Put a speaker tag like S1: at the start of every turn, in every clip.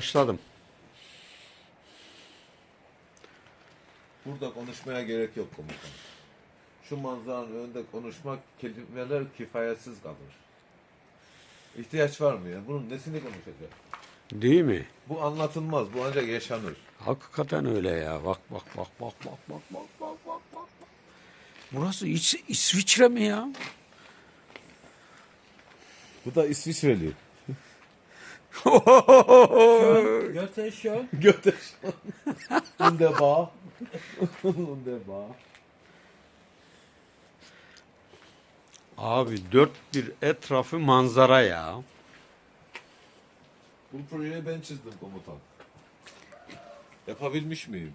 S1: Başladım.
S2: Burada konuşmaya gerek yok komutan. Şu manzaranın önünde konuşmak kelimeler kifayetsiz kalır. İhtiyaç var mı ya? Bunun nesini konuşacak?
S1: Değil mi?
S2: Bu anlatılmaz. Bu ancak yaşanır.
S1: Hakikaten öyle ya. Bak bak bak bak bak bak bak bak bak bak. Burası İs- İsviçre mi ya?
S2: Bu da İsviçreli.
S3: Göte şu.
S2: Göteş. Wunderbar. Wunderbar.
S1: Abi dört bir etrafı manzara ya.
S2: Bu projeyi ben çizdim komutan. Yapabilmiş miyim?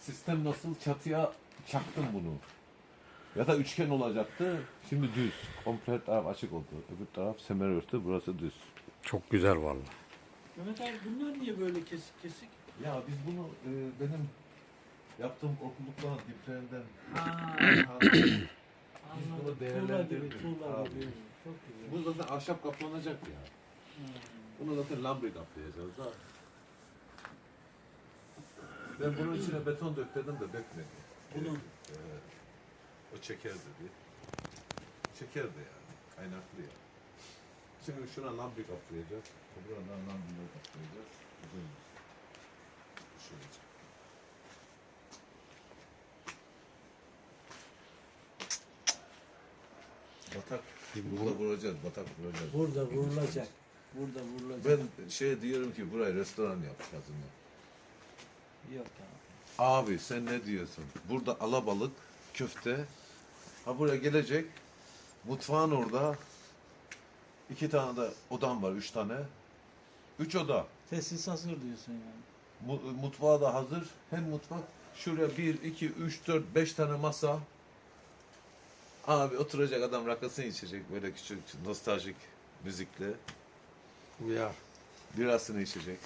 S2: Sistem nasıl? Çatıya çaktım bunu. Ya da üçgen olacaktı. Şimdi düz. Komple taraf açık oldu. Öbür taraf semer örtü. Burası düz.
S1: Çok güzel vallahi.
S3: Mehmet abi bunlar niye böyle kesik kesik?
S2: Ya biz bunu e, benim yaptığım okulukların diplerinden
S3: Ha,
S2: Biz
S3: anladım.
S2: bunu
S3: Tuğla
S2: değerlendirdik.
S3: gibi, tuğla
S2: Abi.
S3: gibi. Çok güzel.
S2: bu zaten ahşap kaplanacak ya.
S3: Hmm.
S2: Bunu zaten lambre kaplayacağız ha. Ben bunun içine beton dökledim de dökmedi.
S3: Bunu
S2: Evet. O çekerdi bir. Çekerdi yani. Kaynaklı ya. Şimdi şuna lambi kaplayacağız. Buradan lambileri kaplayacağız. Uzun. Şöyle. Batak. Burada vuracağız. Batak vuracağız.
S3: burada vurulacak. Burada vurulacak.
S2: Ben şey diyorum ki burayı restoran yap kazını.
S3: Yok ya.
S2: Abi sen ne diyorsun? Burada alabalık, köfte. Ha buraya gelecek. Mutfağın orada. İki tane de odam var, üç tane. Üç oda.
S3: Tesis hazır diyorsun yani.
S2: Mu- mutfağı da hazır. Hem mutfak. Şuraya bir, iki, üç, dört, beş tane masa. Abi oturacak adam rakısını içecek böyle küçük nostaljik müzikle.
S1: Uyar.
S2: Birasını içecek.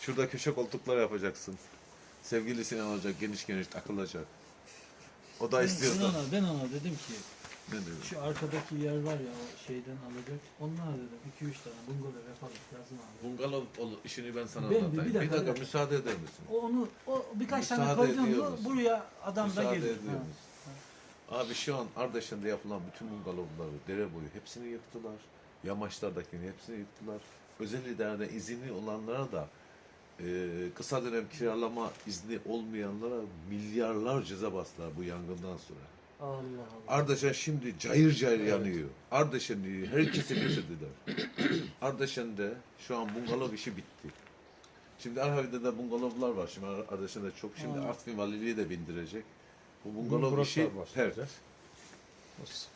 S2: Şurada köşe koltuklar yapacaksın. Sevgilisini alacak, geniş geniş takılacak. O da
S3: Ben, ben,
S2: istiyorsa.
S3: ona, ben ona dedim ki Şu arkadaki yer var ya o şeyden alacak. Onlar dedim 2-3 tane bungalov yapalım lazım abi.
S2: Bungalov ol- işini ben sana
S3: Ben de-
S2: anlatayım.
S3: bir
S2: Bir
S3: dakika,
S2: dakika,
S3: bir dakika.
S2: müsaade eder misin?
S3: O onu o birkaç tane
S2: Müsaade
S3: koydun mu buraya adam da
S2: müsaade
S3: gelir.
S2: ediyor
S3: Ha.
S2: musun? Abi şu an Ardeşen'de yapılan bütün bungalovları, dere boyu hepsini yıktılar. Yamaçlardakini hepsini yıktılar. Özel idarede izinli olanlara da e, kısa dönem kiralama izni olmayanlara milyarlar ceza bastılar bu yangından sonra.
S3: Allah Allah.
S2: Ardeşen şimdi cayır cayır yanıyor. Ardeşen'i herkese getirdiler. Ardeşen'de şu an bungalov işi bitti. Şimdi Arhavi'de de bungalovlar var. Şimdi Ar- Ardeşen'de çok. Şimdi
S3: Ha.
S2: Artvin Valiliği de bindirecek. Bu bungalov
S1: Burası
S2: işi pert.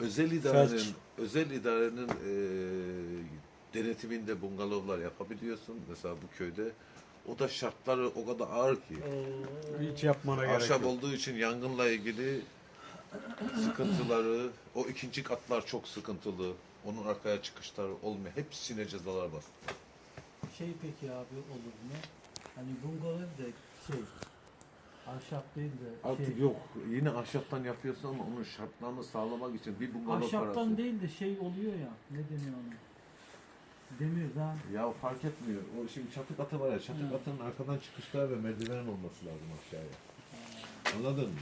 S2: Özel idarenin
S1: Felç.
S2: özel idarenin e, denetiminde bungalovlar yapabiliyorsun. Mesela bu köyde. O da şartları o kadar ağır ki.
S3: Ee,
S1: Hiç yapmana gerek
S2: Ahşap
S1: yok.
S2: olduğu için yangınla ilgili sıkıntıları, o ikinci katlar çok sıkıntılı. Onun arkaya çıkışları olmuyor. Hepsine cezalar bastı.
S3: şey peki abi olur mu? Hani bungalov da şey ahşap değil de
S2: Artık
S3: şey,
S2: yok. Yine ahşaptan yapıyorsun ama onun şartlarını sağlamak için bir bungalov
S3: Ahşaptan
S2: parası.
S3: değil de şey oluyor ya. Ne deniyor ona? Demir lan.
S2: Ya fark etmiyor. O şimdi çatı katı var ya. Çatı
S3: Hı.
S2: katının arkadan çıkışlar ve merdiven olması lazım aşağıya. Anladın mı?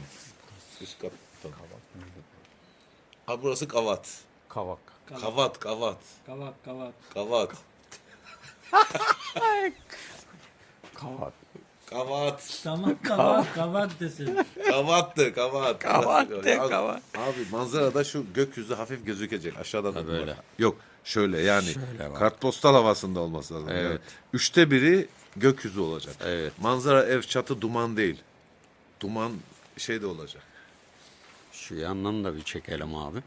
S2: Üst kattan. Ha burası kavat.
S1: Kavak.
S2: Kavat, kavat.
S3: Kavat kavat.
S2: Kavat.
S1: Kavat.
S2: Kavat.
S3: Tamam kavat kavat desin.
S2: Kavattı kavat.
S1: Kavat de,
S2: Ya,
S1: kavat.
S2: Abi manzarada şu gökyüzü hafif gözükecek aşağıdan. Da
S1: böyle.
S2: Yok şöyle yani
S1: Şöyle bak.
S2: kartpostal havasında olması lazım.
S1: Evet.
S2: Yani üçte biri gökyüzü olacak.
S1: Evet.
S2: Manzara ev çatı duman değil. Duman şey de olacak.
S1: Şu yandan da bir çekelim abi.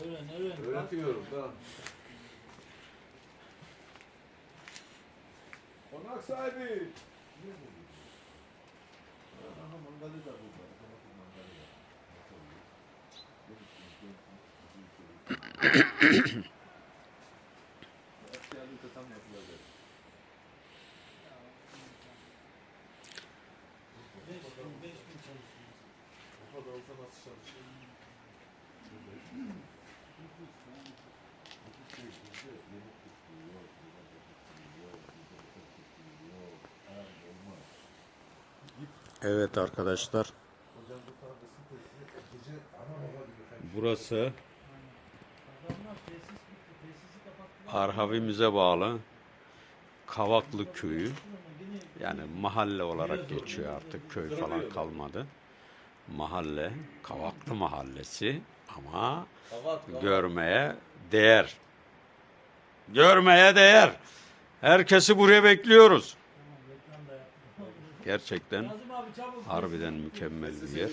S3: Öğren öğren.
S2: Öğretiyorum da. Konak sahibi. Aha mangalı da burada.
S3: beş
S1: Evet arkadaşlar. Burası Arhavimize bağlı Kavaklı köyü. Yani mahalle olarak geçiyor artık köy falan kalmadı. Mahalle, Kavaklı mahallesi ama görmeye değer. Görmeye değer. Herkesi buraya bekliyoruz. Gerçekten harbiden mükemmel bir yer.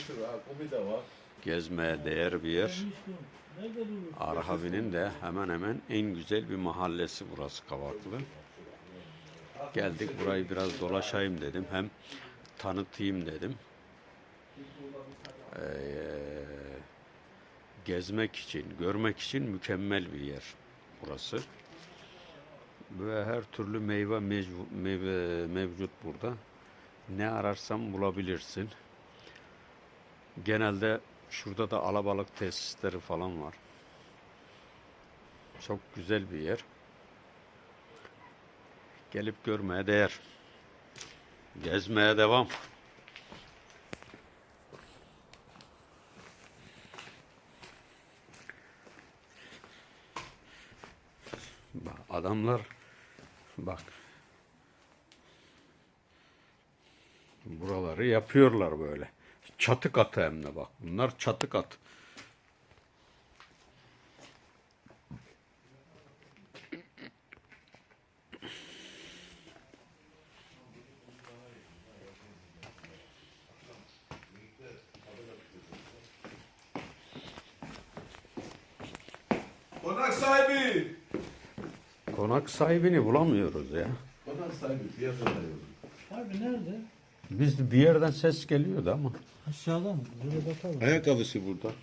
S1: Gezmeye değer bir yer. Arhavi'nin de hemen hemen en güzel bir mahallesi burası Kavaklı. Geldik burayı biraz dolaşayım dedim. Hem tanıtayım dedim. Ee, gezmek için, görmek için mükemmel bir yer burası. Ve her türlü meyve, mecvu- meyve mevcut burada. Ne ararsan bulabilirsin. Genelde şurada da alabalık tesisleri falan var. Çok güzel bir yer. Gelip görmeye değer. Gezmeye devam. Bak, adamlar bak buraları yapıyorlar böyle. Çatı katı hem de bak. Bunlar çatı katı.
S2: Konak sahibi.
S1: Konak sahibini bulamıyoruz ya.
S2: Konak sahibi piyasada yok.
S3: Abi nerede?
S1: Biz bir yerden ses geliyordu ama.
S3: Aşağıda mı? Böyle bakalım.
S1: Ayakkabısı burada.